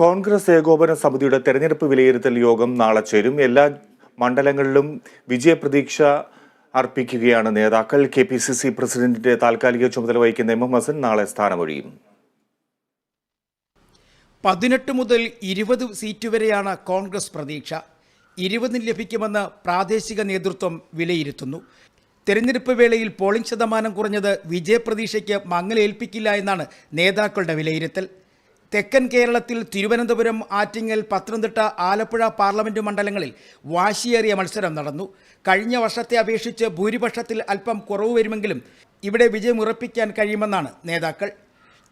കോൺഗ്രസ് ഏകോപന സമിതിയുടെ തെരഞ്ഞെടുപ്പ് വിലയിരുത്തൽ യോഗം നാളെ ചേരും. എല്ലാ മണ്ഡലങ്ങളിലും വിജയപ്രതീക്ഷ അർപ്പിക്കുകയാണ് നേതാക്കൾ. കെ പി സി സി പ്രസിഡന്റിന്റെ താൽക്കാലിക ചുമതല വഹിക്കുന്ന എം എം ഹസൻ നാളെ സ്ഥാനമൊഴിയും. പതിനെട്ട് മുതൽ ഇരുപത് സീറ്റ് വരെയാണ് കോൺഗ്രസ് പ്രതീക്ഷ. ഇരുപതിന് ലഭിക്കുമെന്ന് പ്രാദേശിക നേതൃത്വം വിലയിരുത്തുന്നു. തെരഞ്ഞെടുപ്പ് വേളയിൽ പോളിംഗ് ശതമാനം കുറഞ്ഞത് വിജയപ്രതീക്ഷയ്ക്ക് മങ്ങലേൽപ്പിക്കില്ല എന്നാണ് നേതാക്കളുടെ വിലയിരുത്തൽ. തെക്കൻ കേരളത്തിൽ തിരുവനന്തപുരം ആറ്റിങ്ങൽ പത്തനംതിട്ട ആലപ്പുഴ പാർലമെന്റ് മണ്ഡലങ്ങളിൽ വാശിയേറിയ മത്സരം നടന്നു. കഴിഞ്ഞ വർഷത്തെ അപേക്ഷിച്ച് ഭൂരിപക്ഷത്തിൽ അല്പം കുറവ് വരുമെങ്കിലും ഇവിടെ വിജയം ഉറപ്പിക്കാൻ കഴിയുമെന്നാണ് നേതാക്കൾ.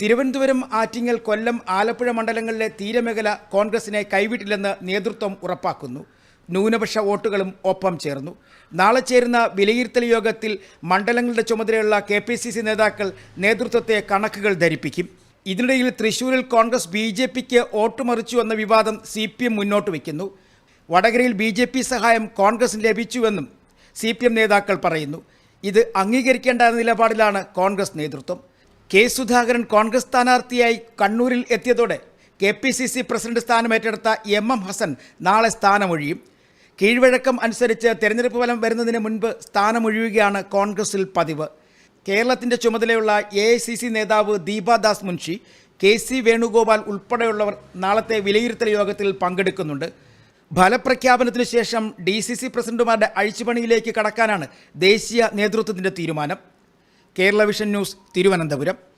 തിരുവനന്തപുരം ആറ്റിങ്ങൽ കൊല്ലം ആലപ്പുഴ മണ്ഡലങ്ങളിലെ തീരമേഖല കോൺഗ്രസിനെ കൈവിട്ടില്ലെന്ന് നേതൃത്വം ഉറപ്പാക്കുന്നു. ന്യൂനപക്ഷ വോട്ടുകളും ഒപ്പം ചേർന്നു. നാളെ ചേരുന്ന വിലയിരുത്തൽ യോഗത്തിൽ മണ്ഡലങ്ങളുടെ ചുമതലയുള്ള കെ നേതാക്കൾ നേതൃത്വത്തെ കണക്കുകൾ ധരിപ്പിക്കും. ഇതിനിടയിൽ തൃശൂരിൽ കോൺഗ്രസ് ബി ജെ പിക്ക് വോട്ട് മറിച്ചു എന്ന വിവാദം സി പി എം മുന്നോട്ട് വയ്ക്കുന്നു. വടകരയിൽ ബി ജെ പി സഹായം കോൺഗ്രസിന് ലഭിച്ചുവെന്നും സി പി എം നേതാക്കൾ പറയുന്നു. ഇത് അംഗീകരിക്കേണ്ട നിലപാടിലാണ് കോൺഗ്രസ് നേതൃത്വം. കെ സുധാകരൻ കോൺഗ്രസ് സ്ഥാനാർത്ഥിയായി കണ്ണൂരിൽ എത്തിയതോടെ K P C C president സ്ഥാനമേറ്റെടുത്ത M M Hasan നാളെ സ്ഥാനമൊഴിയും. കീഴ്വഴക്കം അനുസരിച്ച് തെരഞ്ഞെടുപ്പ് ഫലം വരുന്നതിന് മുൻപ് സ്ഥാനമൊഴിയുകയാണ് കോൺഗ്രസിൽ പതിവ്. കേരളത്തിന്റെ ചുമതലയുള്ള എ ഐ സി സി നേതാവ് ദീപാദാസ് മുൻഷി കെ സി വേണുഗോപാൽ ഉൾപ്പെടെയുള്ളവർ നാളത്തെ വിലയിരുത്തൽ യോഗത്തിൽ പങ്കെടുക്കുന്നുണ്ട്. ഫലപ്രഖ്യാപനത്തിനു ശേഷം ഡി സി സി പ്രസിഡന്റുമാരുടെ അഴിച്ചുപണിയിലേക്ക് കടക്കാനാണ് ദേശീയ നേതൃത്വത്തിന്റെ തീരുമാനം. Kerala vision news Thiruvananthapuram.